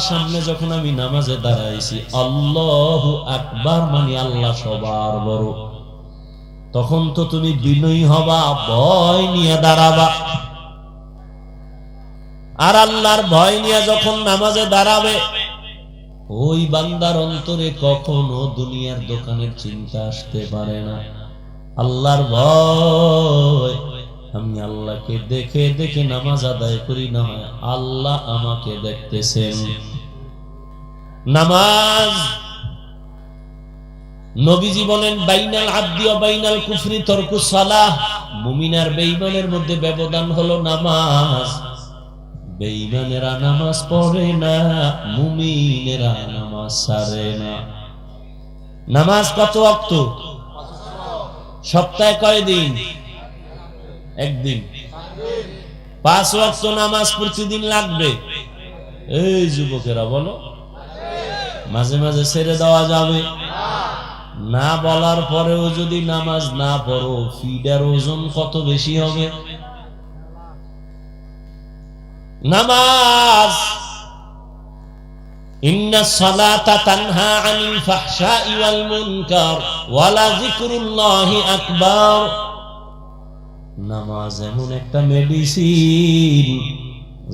সামনে যখন আমি নামাজে দাঁড়াইছি, আল্লাহ আকবার মানে আল্লাহ সবার বড়। তখন তো তুমি বিনয়ী হবা, ভয় নিয়ে দাঁড়াবা। আর আল্লাহর ভয় নিয়ে যখন নামাজে দাঁড়াবে, ওই বান্দার অন্তরে কখনো দুনিয়ার দোকানের চিন্তা আসতে পারে না। আল্লাহর ভয়। আমি আল্লাহকে দেখে দেখে নামাজ আদায় করি না হয় আল্লাহ আমাকে দেখতেছেন। নামাজ নবীজি বলেন, বাইনাল বাইনাল কুফরি সালাহ। মুমিনার মধ্যে ব্যবধান হলো নামাজ। নামাজ পড়ে না, মুমিনেরা নামাজ সারে না। নামাজ কত অক্ত সপ্তাহে কয়দিন? একদিন। পাঁচ ওয়াক্ত নামাজ প্রতিদিন লাগবে। এই যুবকেরা, বলো। মাঝে মাঝে ছেড়ে দেওয়া যাবে। না বলার পরেও যদি নামাজ না পড়ো, ফিডার ওজন কত বেশি হবে? নামাজ। আকবার। নামাজ এমন একটা মেডিসিন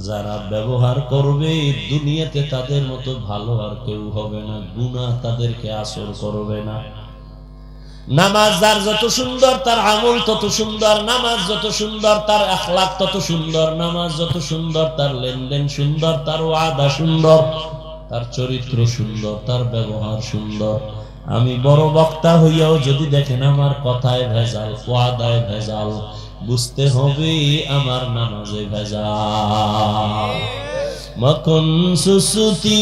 যারা ব্যবহার করবে, দুনিয়াতে তাদের মতো ভালো আর কেউ হবে না গুণা তাদেরকে আসর করবে না। নামাজ যার যত সুন্দর, তার আমল তত সুন্দর, নামাজ যত সুন্দর, তার আখলাক তত সুন্দর, নামাজ যত সুন্দর, তার লেনদেন সুন্দর, তার ওয়াদা সুন্দর, তার চরিত্র সুন্দর, তার ব্যবহার সুন্দর। আমি বড় বক্তা হইয়াও যদি দেখেন আমার কথায় ভেজাল, ওয়াদায় ভেজাল বুঝতে হবে আমার নামাজে ভেজাল মকন সুসুতি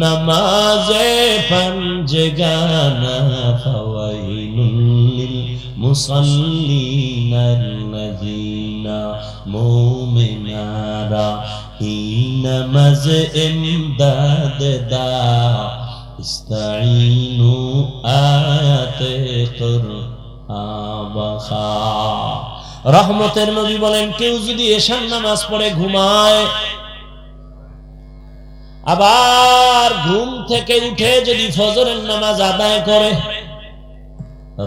নামাজে পঞ্জে গানা ফাওয়াইনুল মুসাল্লিনাল্লাযীনা মুমিনারা হিনা মাজ ইমদাদ দা। ইস্তাইনু আয়াতে কুরআবা রহমতের নবী বলেন, কেউ যদি এশার নামাজ পড়ে ঘুমায়, আবার ঘুম থেকে উঠে যদি ফজরের নামাজ আদায় করে,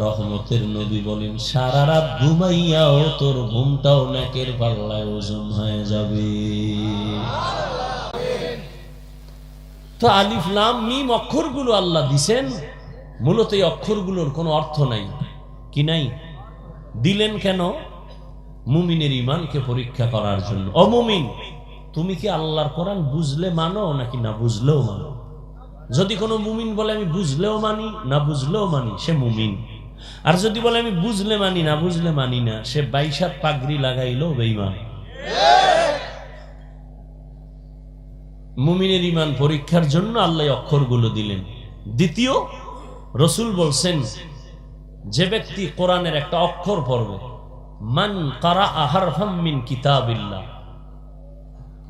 রহমতের নবী বলেন, সারা রাত ঘুমাইয়াও তোর ঘুমটাও নাকের পাল্লায় ওজন হয়ে যাবে। তো আলিফ, লাম, মিম অক্ষরগুলো আল্লাহ দিছেন, মূলত এই অক্ষরগুলোর কোনো অর্থ নাই। কি নাই? দিলেন কেন? মুমিনের ইমানকে পরীক্ষা করার জন্য। অমুমিন তুমি কি আল্লাহর কোরআন বুঝলে মানো নাকি না বুঝলেও মানো? যদি কোনো মুমিন বলে, আমি বুঝলেও মানি, না বুঝলেও মানি সে মুমিন। আর যদি বলে, আমি বুঝলে মানি, না বুঝলে মানি না সে বাইশাত পাগড়ি লাগাইলো বেইমান মুমিনের ইমান পরীক্ষার জন্য আল্লাহ অক্ষরগুলো দিলেন। দ্বিতীয়, রসুল বলছেন, যে ব্যক্তি কোরআনের একটা অক্ষর পড়বে মান কারা আহার মিন কিতাবিল্লাহ।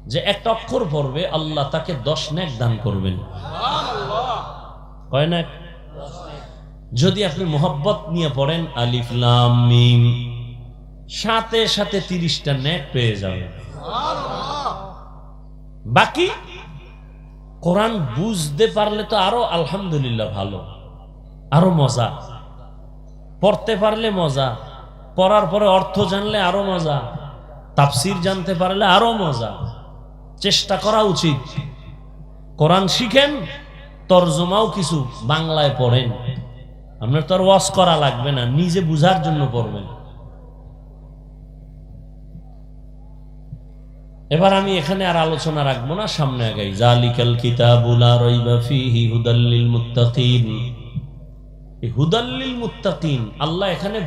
যে একটা অক্ষর পড়বে আল্লাহ তাকে দশ ন্যাক দান করবেন। কয় ন্যাক যদি আপনি মোহব্বত নিয়ে পড়েন আলিফ লাম মিম সাথে সাথে তিরিশটা ন্যাক পেয়ে যাবেন। বাকি? কোরআন বুঝতে পারলে তো আরও আলহামদুলিল্লাহ ভালো আরও মজা। পড়তে পারলে মজা। পড়ার পরে অর্থ জানলে আরও মজা, তাফসির জানতে পারলে আরও মজা। চেষ্টা করা উচিত। কোরআন শিখেন, তর্জমাও কিছু বাংলায় পড়েন। আপনার তো আর ওয়াশ করা লাগবে না, নিজে বুঝার জন্য পড়বেন। এবার আমি এখানে আর আলোচনা রাখব না, সামনে আগাই। জালিকাল কিতাবুলা রাইবা হুদাল্লিল মুত্তাকিন, আল্লাহ এখানে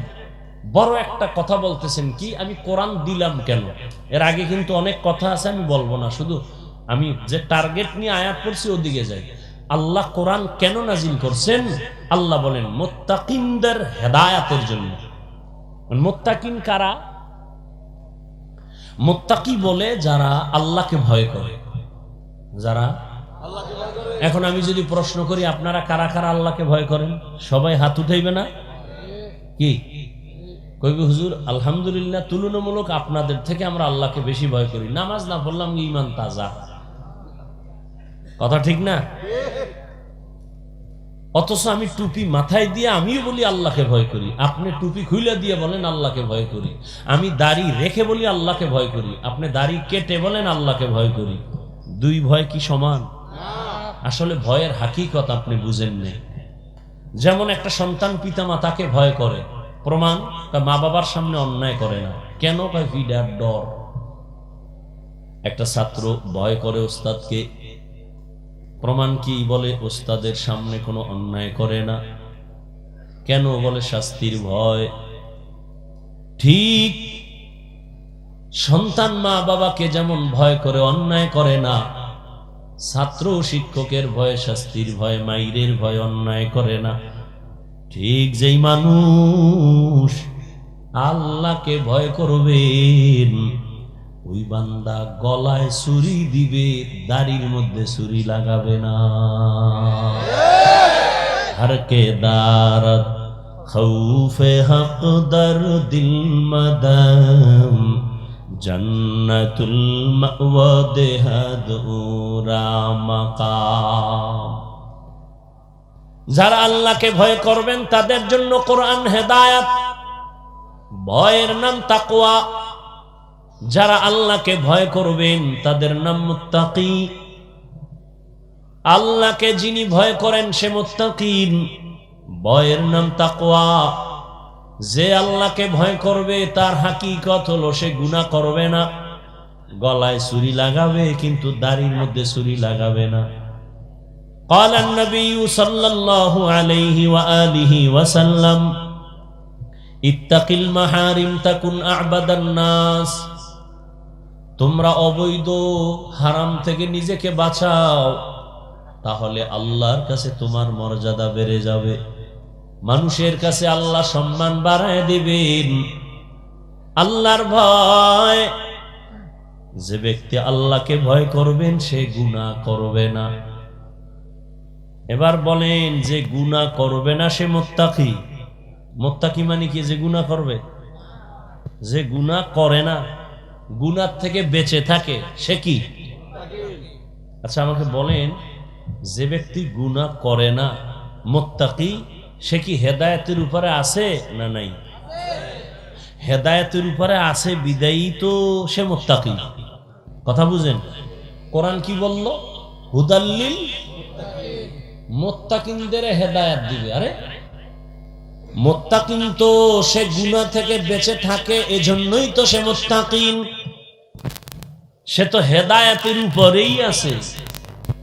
বড় একটা কথা বলতেছেন কি, আমি কোরআন দিলাম কেন? এর আগে কিন্তু অনেক কথা আছে, আমি বলব না। শুধু আমি যে টার্গেট নিয়ে আয়াত করছি ওদিকে যাই। আল্লাহ কোরআন কেন নাজিল করছেন? আল্লাহ বলেন, মোত্তাকিনদের হেদায়াতের জন্য। মোত্তাকিন কারা? মোত্তাকি বলে যারা আল্লাহকে ভয় করে। যারা? এখন আমি যদি প্রশ্ন করি, আপনারা কারা কারা আল্লাহকে ভয় করেন? সবাই হাত উঠাইবে না? কি? কইবে, হুজুর, আলহামদুলিল্লাহ তুলনামূলক আপনাদের থেকে আমরা আল্লাহকে বেশি ভয় করি। নামাজ না পড়লাম ইমান তাজা। কথা ঠিক না? অথচ আমি টুপি মাথায় দিয়ে আমিও বলি আল্লাহকে ভয় করি। আপনি টুপি খুলে দিয়ে বলেন আল্লাহকে ভয় করি। আমি দাড়ি রেখে বলি আল্লাহকে ভয় করি। আপনি দাড়ি কেটে বলেন আল্লাহকে ভয় করি। দুই ভয় কি সমান? আসলে ভয়ের হাকিকত আপনি বুঝেন নেই। যেমন একটা সন্তান পিতা মাতাকে ভয় করে প্রমাণ মা বাবার সামনে অন্যায় করে না। কেন? কয়, ভিডার ডর। একটা ছাত্র ভয় করে ওস্তাদকে। প্রমাণ কি বলে? ওস্তাদের সামনে কোনো অন্যায় করে না। কেন বলে? শাস্তির ভয়। ঠিক সন্তান মা বাবাকে যেমন ভয় করে, অন্যায় করে না। ছাত্র শিক্ষকের ভয়, শাস্তির ভয়, মাইরের ভয়, অন্যায় করে না। ঠিক যেই মানুষ আল্লাহকে ভয় করবেন, ওই বান্দা গলায় ছুরি দিবে, দাড়ির মধ্যে ছুরি লাগাবে না। হরকে দারত? খৌফে হক দর দিল মদম, জন্নতুল মওয়াদ হাদ উরা মাকাম। যারা আল্লাহকে ভয় করবেন, তাদের জন্য কোরআন হেদায়াত। ভয়ের নাম তাকওয়া। যারা আল্লাহকে ভয় করবেন, তাদের নাম মুত্তাকি। আল্লাহকে যিনি ভয় করেন, সে মুত্তাকিন। ভয়ের নাম তাকওয়া। যে আল্লাহকে ভয় করবে, তার হাকিকত হলো সে গুনাহ করবে না। গলায় ছুরি লাগাবে, কিন্তু দাড়ির মধ্যে ছুরি লাগাবে না। قال النبي صلى الله عليه وآله وسلم اتق المحارم تكن أعبد الناس তোমরা অবৈধ হারাম থেকে নিজেকে বাঁচাও তাহলে আল্লাহর কাছে তোমার মর্যাদা বেড়ে যাবে মানুষের কাছে আল্লাহ সম্মান বাড়ায় দিবেন আল্লাহর ভয় যে ব্যক্তি আল্লাহকে ভয় করবেন সে গুনাহ করবে না এবার বলেন যে গুনাহ করবে না সে মোত্তাকি। মোত্তাকি মানে কি? যে গুনাহ করবে। যে গুনাহ করে না গুনার থেকে বেঁচে থাকে, সে কি? আচ্ছা আমাকে বলেন, যে ব্যক্তি গুনাহ করে না, মোত্তাকি, সে কি হেদায়তের উপরে আছে না নাই? হেদায়তের উপরে আছে বিদায়ী তো সে মোত্তাকি। কথা বুঝেন? কোরআন কি বলল? হুদাল্লিল মোত্তাকিনদের হেদায়াত দিবে, আরে? তো সে গুনাহ থেকে বেঁচে থাকে, এজন্যই তো সে সে তো হেদায়েতের উপরেই আছে।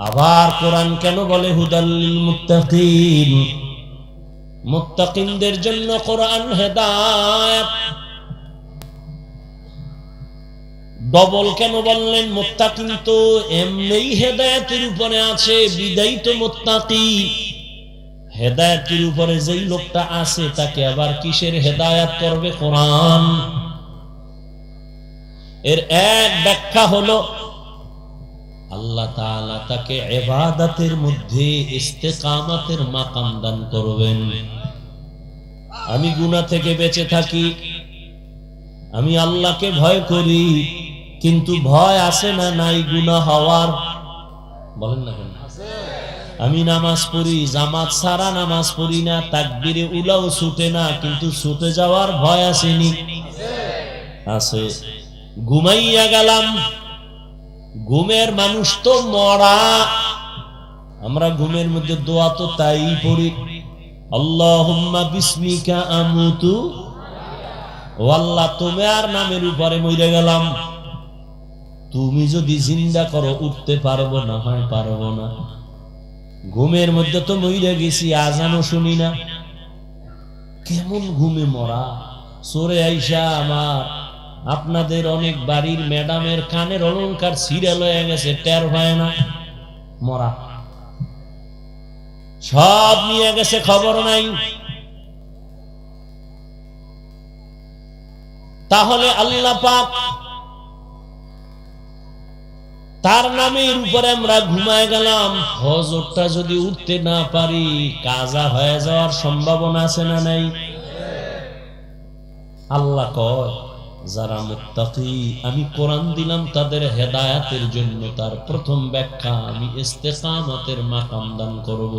আবার কোরআন কেন বলে হুদাল্লিল মুত্তাকিন মুত্তাকিনদের জন্য কোরআন হেদায়েত। ডবল কেন বললেন? মোত্তাকিন তো এমনিই হেদায়েতের উপরে আছে, বিদায়ী তো মোত্তাকি হেদায়েতের উপরে যেই লোকটা আছে, তাকে আবার কিসের হেদায়াত করবে কোরআন? এর এক ব্যাখ্যা হলো, আল্লাহ তাআলা তাকে ইবাদতের মধ্যে ইস্তেকামাতের মাকাম দান করবেন। আমি গুনাহ থেকে বেঁচে থাকি, আমি আল্লাহকে ভয় করি। কিন্তু ভয় আসে না, নাই গুনাহ হওয়ার। বলেন না আমি নামাজ পড়ি, জামাত সারা নামাজ পড়ি না, তাকবিরে উলাও ছুটে না, কিন্তু ছুটে যাওয়ার ভয় আসেনি। আছে। ঘুমাইয়া গেলাম। ঘুমের মানুষ তো মরা। আমরা ঘুমের মধ্যে দোয়া তো তাই পড়ি। আল্লাহুম্মা বিসমিকা আমুতু। ও আল্লাহ তোমার নামের উপরে মরে গেলাম। তুমি যদি জিন্দা করো, উঠতে পারব না, হয় পারব না। ঘুমের মধ্যে তো মইরা গেছি, আজানও শুনি না। কেমন ঘুমে মরা? সরে আইসা আমার, আপনাদের অনেক বাড়ির ম্যাডামের কানের অলঙ্কার সিরিয়াল হয়ে গেছে, টের হয় না। মরা। সব নিয়ে গেছে, খবর নাই। তাহলে আল্লাহ পাক তার নামের উপরে আমরা ঘুমায় গেলাম। হজরটা যদি উঠতে না পারি, কাজা হয়ে যাওয়ার সম্ভাবনা আছে না নাই? আল্লাহ কয়, যারা মুত্তাকি, আমি কোরআন দিলাম তাদের হেদায়াতের জন্য। তার প্রথম ব্যাখ্যা, আমি ইস্তেকামতের মাকাম দান করব।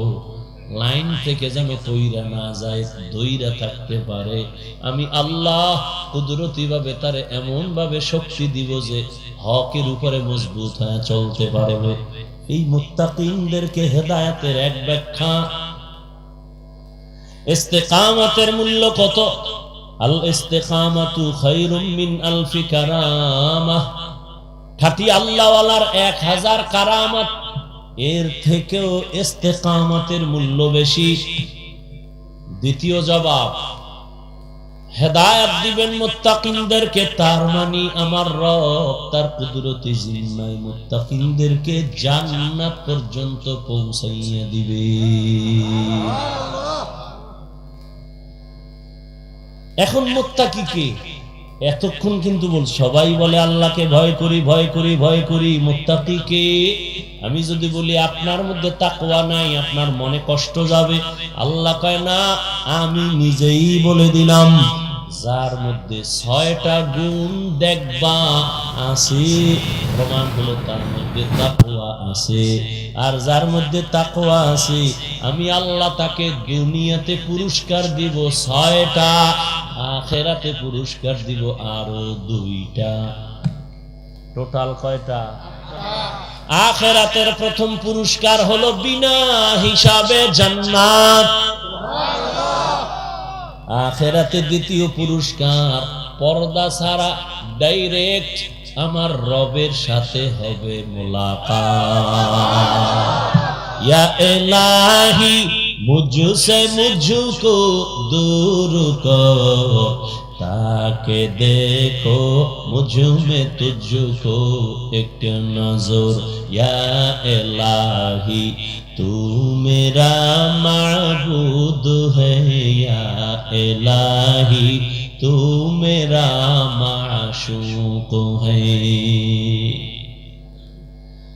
লাইন থেকে যেন তৈরা না যায়, দইরা থাকতে পারে। আমি আল্লাহ কুদরতি ভাবে তার এমন ভাবে শক্তি দিব যে হকের উপরে মজবুত হয়ে চলতে পারবে। এই মুত্তাকিনদেরকে হেদায়াতের এক ব্যাখ্যা। ইস্তেকামতের মূল্য কত? আল ইস্তেকামাতু মিন আলফি কারামাহ খাঁটি আল্লাহওয়ালার এক হাজার কারামাত, এর থেকেও ইস্তেকামতের মূল্য বেশি। দ্বিতীয় জবাব হেদায়াত দিবেন মুত্তাকিনদেরকে, তার মানে আমার রব তার কুদরতি জিম্মায় মুত্তাকিনদেরকে জান্নাত পর্যন্ত পৌঁছাইয়া দিবে। এখন মুত্তাকি কে? এতক্ষণ কিন্তু বল, সবাই বলে আল্লাহকে ভয় করি ভয় করি ভয় করি। মুত্তাকি কে? আমি যদি বলি, আপনার মধ্যে তাকওয়া নাই, আপনার মনে কষ্ট যাবে। আল্লাহ কয়, না, আমি নিজেই বলে দিলাম। যার মধ্যে ছয়টা গুণ দেখবা আছে প্রমাণ হলো তার মধ্যে তাকওয়া আছে আর যার মধ্যে তাকওয়া আছে আমি আল্লাহ তাকে দুনিয়াতে পুরস্কার দিব ছয়টা, আখেরাতে পুরস্কার দিব আরও দুইটা। টোটাল কয়টা? আখেরাতের প্রথম পুরস্কার হলো বিনা হিসাবে জান্নাত। আখেরাতে দ্বিতীয় পুরস্কার, পর্দা ছাড়া ডাইরেক্ট আমার রবের সাথে হবে মোলাকাহি মুঝু সে মুঝু কো দূর ताके देखो मुझ में तुझको एक नजर या इलाही तू मेरा माबूद है या इलाही तू मेरा माशूक है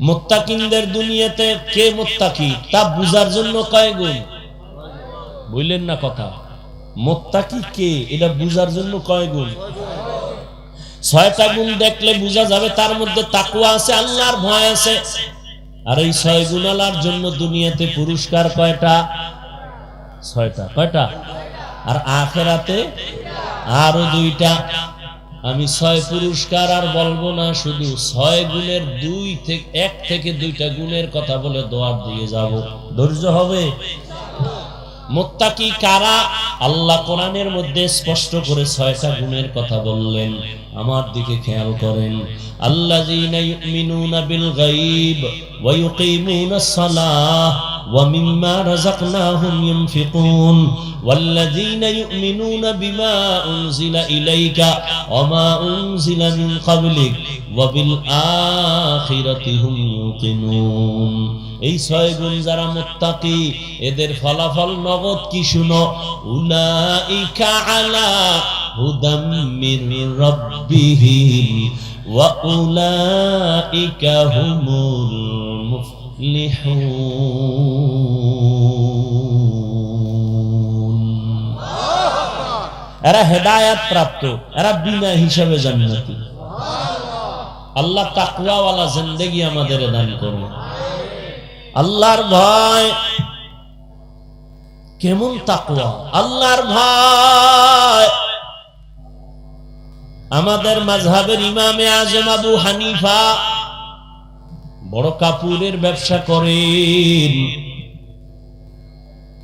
মোত্তাকিনদের দুনিয়াতে কে মোত্তাকি তা বুঝার জন্য কয় গুণ বুঝলেন না কথা মোত্তাকি কে? এটা বুঝার জন্য কয় গুণ? ছয়টা গুণ দেখলে বোঝা যাবে, তার মধ্যে তাকুয়া আছে, আল্লাহর ভয় আছে। আর এই ছয় জন্য দুনিয়াতে পুরস্কার কয়টা? ছয়টা। কয়টা? আর আখেরাতে আরও দুইটা। আমি ছয় পুরস্কার আর বলব না, শুধু ছয় গুণের দুই থেকে, এক থেকে দুইটা গুণের কথা বলে দোয়ার দিয়ে যাব। ধৈর্য হবে? মোত্তাকি কারা? আল্লাহ কোরআনের মধ্যে স্পষ্ট করে ছয়টা গুণের কথা বললেন। আমার দিকে খেয়াল করেন। আল্লাহ বিল গাইব ওয়া সালাহ। ওয়া মিম্মা রাযাকনাহুম ইউনফিকুন والذين يؤمنون بما أنزل إليك وما أنزل من قبلك وبالآخرة هم يوقنون এই ছয় গুণ যারা মুত্তাকি এদের ফলাফল নগদ কি শুনো উলাইকা আলা হুদাম মির রাব্বিহিম ওয়া উলাইকা হুমুল এরা হেদায়াত প্রাপ্ত, এরা বিনা হিসাবে জান্নাতি। আল্লাহ আমাদের দান করুন। আল্লাহর ভয় কেমন তাকওয়া? আল্লাহর ভয় আমাদের মাঝহাবের ইমামে আজম আবু হানিফা বড় কাপুরের ব্যবসা করেন।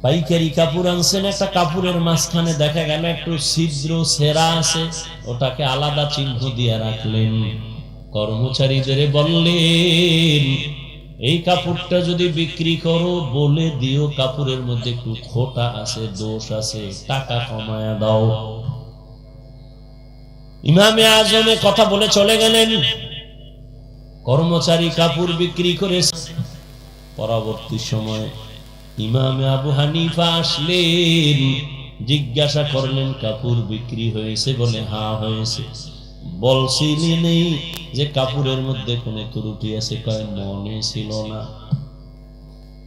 পাইকারি কাপড় আনছেন, একটা কাপড়ের মাঝখানে দেখা গেল একটু ছিদ্র, সেরা আছে, ওটাকে আলাদা চিহ্ন দিয়ে রাখলেন। কর্মচারীদের বললেন, এই কাপড়টা যদি বিক্রি করো, বলে দিও কাপড়ের মধ্যে একটু খোটা আছে, দোষ আছে, টাকা কমায়া দাও। ইমামে আজমে কথা বলে চলে গেলেন। কর্মচারী কাপড় বিক্রি করে পরবর্তী সময় ইমামে আবু হানিফা আসলেন, জিজ্ঞাসা করলেন, কাপড় বিক্রি হয়েছে বলে? হা হয়েছে। বলছিলি নেই, যে কাপড়ের মধ্যে কোন ত্রুটি আছে? কয়, মনে ছিল না।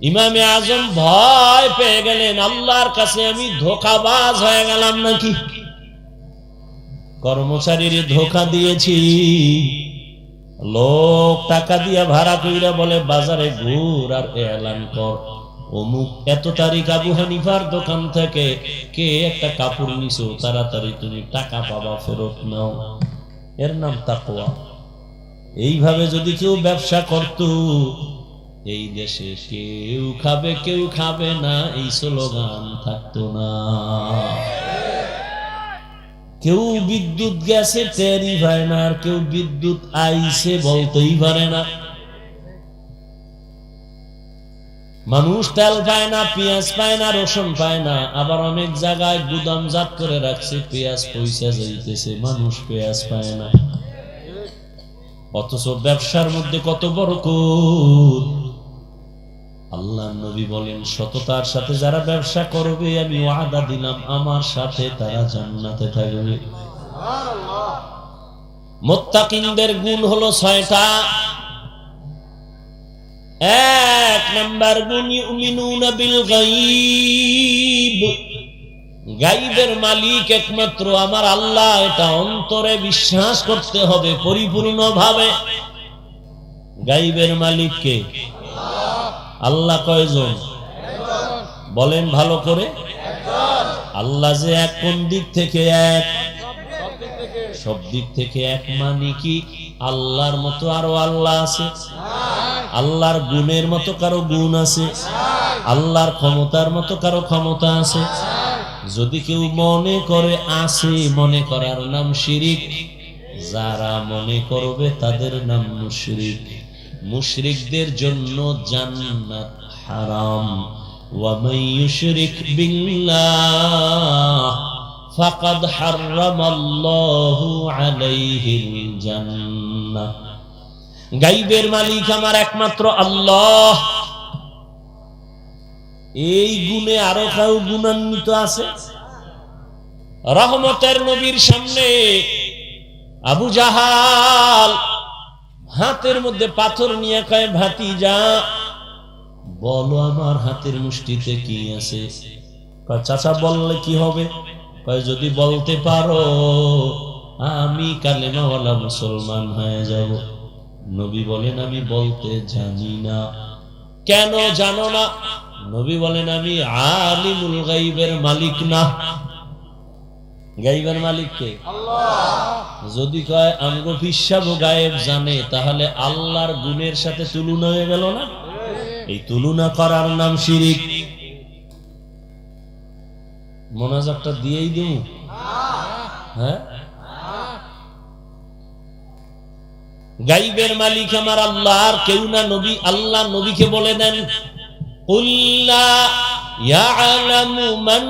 ইমামে আজম ভয় পেয়ে গেলেন, আল্লাহর কাছে আমি ধোকাবাজ হয়ে গেলাম নাকি? কর্মচারীর ধোকা দিয়েছি। লোক টাকা দিয়া ভাড়া কইরা বলে, বাজারে ঘুর আর এলান কর। অমুক এত তারিখ আবু হানিফার দোকান থেকে কে একটা কাপড় নিছো? তাড়াতাড়ি তুমি টাকা পাবা, ফেরত নাও। এর নাম তাকওয়া। এইভাবে যদি কেউ ব্যবসা করত, এই দেশে কেউ খাবে কেউ খাবে না, এই স্লোগান থাকতো না। কেউ বিদ্যুৎ গেছে, টেরই পায় না, আর কেউ বিদ্যুৎ আইছে বলতেই পারে না। মানুষ তেল পায় না, পেঁয়াজ পায় না, রসুন পায় না, আবার অনেক জায়গায় গুদামজাত করে রাখছে, পেঁয়াজ পয়সা যাইতেছে, মানুষ পেঁয়াজ পায় না। অথচ ব্যবসার মধ্যে কত বড় কুদ আল্লাহ নবী বলেন, সততার সাথে যারা ব্যবসা করবে, আমি ওয়াদা দিলাম, আমার সাথে তারা জান্নাতে থাকবে। মোত্তাকিনদের গুণ হলো ছয়টা। এক নাম্বার গুণ, ইউমিনুনা বিল গায়ব। গাইবের মালিক একমাত্র আমার আল্লাহ, এটা অন্তরে বিশ্বাস করতে হবে পরিপূর্ণভাবে। গাইবের মালিককে আল্লাহ কয়জন? বলেন ভালো করে। আল্লাহ যে এক, কোন দিক থেকে এক? সব দিক থেকে এক মানে কি? আল্লাহর মতো আরও আল্লাহ আছে। আল্লাহর গুণের মতো কারও গুণ আছে। আল্লাহর ক্ষমতার মতো কারও ক্ষমতা আছে। যদি কেউ মনে করে আছে, মনে করার নাম শিরিক। যারা মনে করবে তাদের নাম মুশরিক। মুশরিকদের জন্য জান্নাত হারাম। ওয়া মান ইউশরিক বিল্লাহ, ফাকাদ হারামাল্লাহু আলাইহিল জান্নাহ। গায়বের মালিক আমার একমাত্র আল্লাহ। এই গুণে আরও কেউ গুণান্বিত আছে? রহমতের নবীর সামনে আবু জাহাল হাতের মধ্যে পাথর নিয়ে কয় ভাতি যা বলো আমার হাতের মুষ্টিতে কি আছে? চাচা, বললে কি হবে? যদি বলতে পারো, আমি কালেমাওয়ালা মুসলমান হয়ে যাব। নবী বলেন, আমি বলতে জানি না। কেন জানো না? নবী বলেন, আমি আলিমুল গাইবের মালিক না। গাইবার মালিককে? যদি কয়, আমগো বিশ্বাব গায়েব জানে, তাহলে আল্লাহর গুণের সাথে তুলনা হয়ে গেল না? এই তুলনা করার নাম শিরিক। মোনাজাতটা দিয়েই দিব। হ্যাঁ? গাইবের মালিক আমার আল্লাহ, আর কেউ না নবী, আল্লাহ নবীকে বলে দেন উল্লাহ يعلم من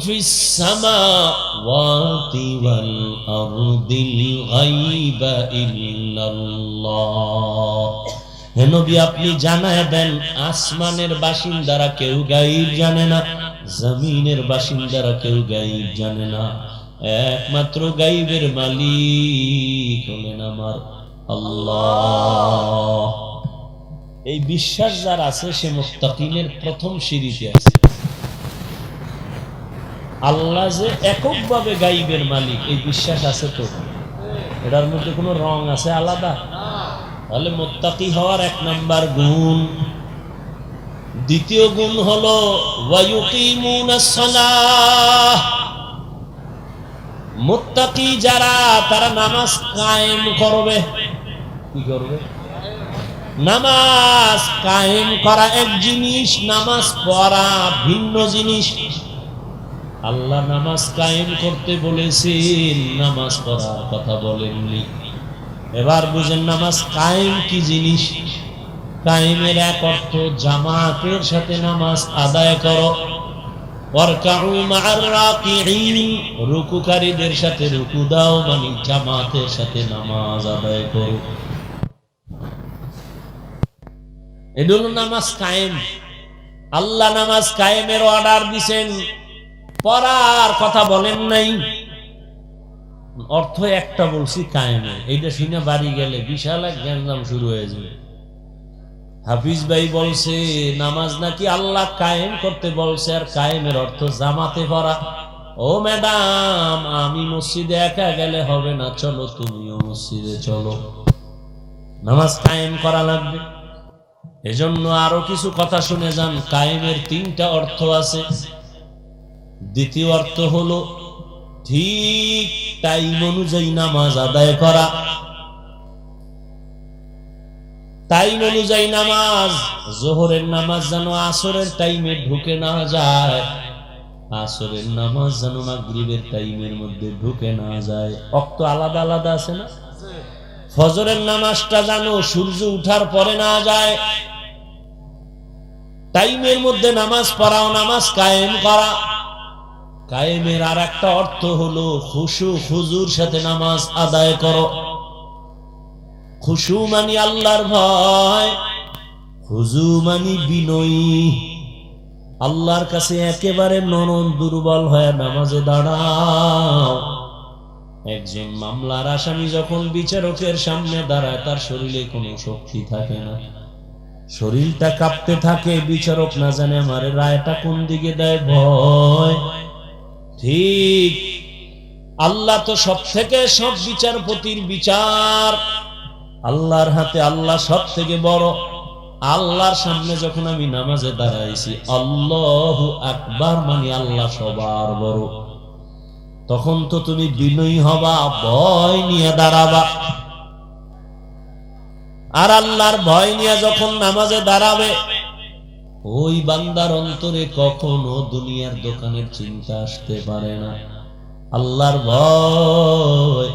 في السماوات والأرض الغيب إلا الله হে নবী আপনি জানায় দেন আসমানের বাসিন্দারা কেউ গাইব জানে না জমিনের বাসিন্দারা কেউ গাইব জানে না একমাত্র গাইবের মালিক হলেন আমার আল্লাহ এই বিশ্বাস যার আছে, সে মুস্তাকিমের প্রথম সিঁড়িতে আছে। আল্লাহ যে এককভাবে গাইবের মালিক, এই বিশ্বাস আছে তো? এটার মধ্যে কোনো রং আছে আলাদা? তাহলে মোত্তাকি হওয়ার এক নাম্বার গুণ। দ্বিতীয় গুণ হলো মুত্তাকি যারা, তারা নামাজ কায়েম করবে। কি করবে? নামাজ কায়েম করা এক জিনিস, নামাজ পড়া ভিন্ন জিনিস। আল্লাহ নামাজ কায়েম করতে বলেছেন, নামাজ পড়ার কথা বলেননি। এবার বুঝেন নামাজ কায়েম কি জিনিস? কায়েমের এক অর্থ, জামাতের সাথে নামাজ আদায় করো। রুকুকারীদের সাথে রুকু দাও মানে জামাতের সাথে নামাজ আদায় করো। এটা নামাজ কায়েম। আল্লাহ নামাজ কায়েমের অর্ডার দিছেন। পড়ার কথা বলেন নাই। অর্থ একটা বলছি, কায়েমে এইটা শুনে বাড়ি গেলে বিশাল এক গ্যাঞ্জাম শুরু হয়ে যাবে। হাফিজ ভাই বলছে, নামাজ নাকি আল্লাহ কায়েম করতে বলছে আর কায়েমের অর্থ জামাতে পড়া ও ম্যাডাম, আমি মসজিদে একা গেলে হবে না। চলো তুমিও মসজিদে চলো। নামাজ কায়েম করা লাগবে। এজন্য আরও কিছু কথা শুনে যান, কায়েমের তিনটা অর্থ আছে। দ্বিতীয় অর্থ হলো, ঠিক টাইম অনুযায়ী নামাজ আদায় করা। টাইম অনুযায়ী নামাজ, জোহরের নামাজ যেন আসরের টাইমে ঢুকে না যায়, আসরের নামাজ যেন মাগরিবের টাইমের মধ্যে ঢুকে না যায়। অক্ত আলাদা আলাদা আছে না? ফজরের নামাজটা যেন সূর্য উঠার পরে না যায় টাইমের মধ্যে নামাজ পড়াও নামাজ কায়েম করা। কায়েমের আর একটা অর্থ হলো খুশু খুজুর সাথে নামাজ আদায় করো। খুশু মানি আল্লাহর ভয় খুজু মানি বিনয়ী। আল্লাহর কাছে একেবারে নরম, দুর্বল হয়ে নামাজে দাঁড়াও। একজন মামলার আসামি যখন বিচারকের সামনে দাঁড়ায়, তার শরীরে কোনো শক্তি থাকে না। শরীরটা কাঁপতে থাকে, বিচারক না জানে আমার রায়টা কোন দিকে দেয় ভয়। ঠিক, আল্লাহ তো সব থেকে সব বিচারপতির বিচার। আল্লাহর হাতে আল্লাহ সব থেকে বড়। আল্লাহর সামনে যখন আমি নামাজে দাঁড়াইছি, আল্লাহ আকবার মানে আল্লাহ সবার বড়। তখন তো তুমি বিনয়ী হবা, ভয় নিয়ে দাঁড়াবা। আর আল্লাহর ভয় নিয়ে যখন নামাজে দাঁড়াবে, ওই বান্দার অন্তরে কখনো দুনিয়ার দোকানের চিন্তা আসতে পারে না। আল্লাহর ভয়,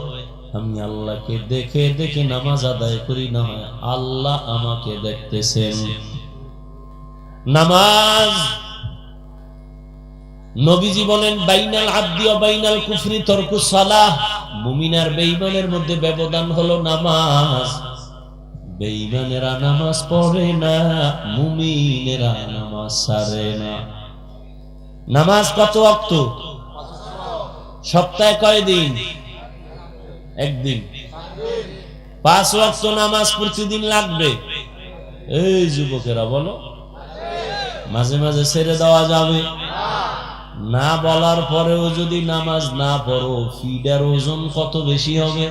আমি আল্লাহকে দেখে দেখে নামাজ আদায় করি, না আল্লাহ আমাকে দেখতেছেন। নামাজ নবীজি বলেন, বাইনাল আব্দি ও বাইনাল কুফরি তরকু সালাহ। মুমিনার বেঈমানের মধ্যে ব্যবধান হলো নামাজ। বেঈমানেরা নামাজ পড়ে না, মুমিনেরা নামাজ সারে না। নামাজ কত অক্ত সপ্তাহে কয় দিন? একদিন। পাঁচ ওয়াক্ত নামাজ প্রতিদিন লাগবে। এই যুবকেরা বলো, মাঝে মাঝে ছেড়ে দেওয়া যাবে। না বলার পরেও যদি নামাজ না পড়ো ফিডার ওজন কত বেশি হবে?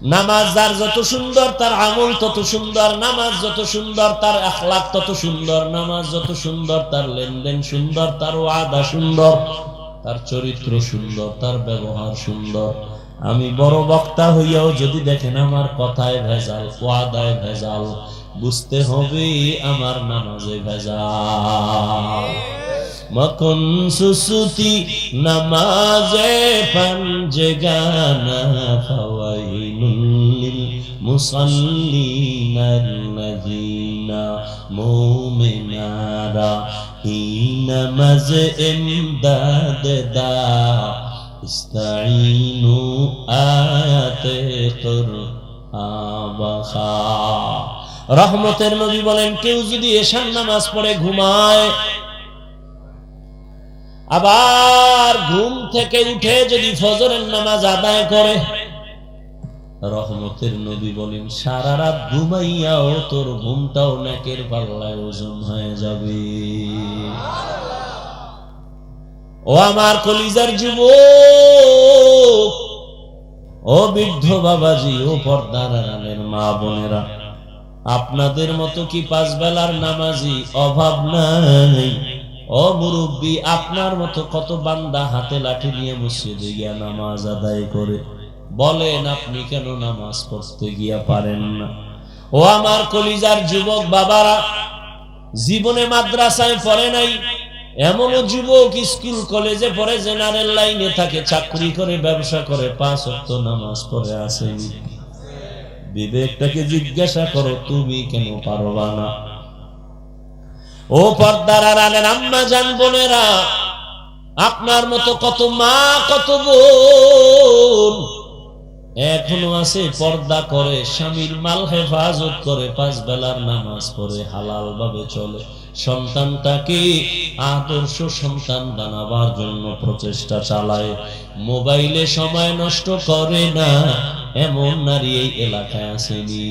নামাজ যার যত সুন্দর, তার আমল তত সুন্দর, নামাজ যত সুন্দর, তার আখলাক তত সুন্দর, নামাজ যত সুন্দর, তার লেনদেন সুন্দর, তার ওয়াদা সুন্দর, তার চরিত্র সুন্দর, তার ব্যবহার সুন্দর। আমি বড় বক্তা হইয়াও যদি দেখেন আমার কথায় ভেজাল, ওয়াদায় ভেজাল, বুঝতে হবে আমার নামাজে ভেজাল। মকন সুসুতি, নামাজে পঞ্জে গানা ফাওয়াইনুল মুসাল্লিনাল্লাযীনা মুমিনারা, হিনা মাজ ইমদাদ দা ইস্তাইনু রহমতের নবী বলেন, কেউ যদি এশার নামাজ পড়ে ঘুমায়, আবার ঘুম থেকে উঠে যদি ফজরের নামাজ আদায় করে রহমতের নবী বলেন, সারা রাত ঘুমাইয়াও তোর ঘুমটাও নাকের পাল্লায় ওজন হয়ে যাবে। ও আমার কলিজার যুব ও বৃদ্ধ বাবাজি, ও পর্দার আড়ালের মা বোনেরা, আপনাদের মতো কি পাঁচ বেলার নামাজি অভাব নাই? ও মুরব্বী, আপনার মতো কত বান্দা হাতে লাঠি নিয়ে মসজিদে গিয়া নামাজ আদায় করে। বলেন আপনি কেন নামাজ পড়তে গিয়া পারেন না? ও আমার কলিজার যুবক বাবারা, জীবনে মাদ্রাসায় পড়ে নাই, এমনও যুবক স্কুল, কলেজে পড়ে, জেনারেল লাইনে থাকে, চাকরি করে, ব্যবসা করে, পাঁচ অক্ত নামাজ পড়ে আসেনি বিবেকটাকে জিজ্ঞাসা করো, তুমি কেন পারবা না? ও পর্দার আড়ালের আম্মা জান বোনেরা, আপনার মতো কত মা, কত বোন এখনও আছে, পর্দা করে, স্বামীর মাল হেফাজত করে, পাঁচ বেলার নামাজ পড়ে হালাল ভাবে চলে সন্তানটাকে আদর্শ সন্তান বানাবার জন্য প্রচেষ্টা চালায়? মোবাইলে সময় নষ্ট করে না, এমন নারী এই এলাকায় আসেনি।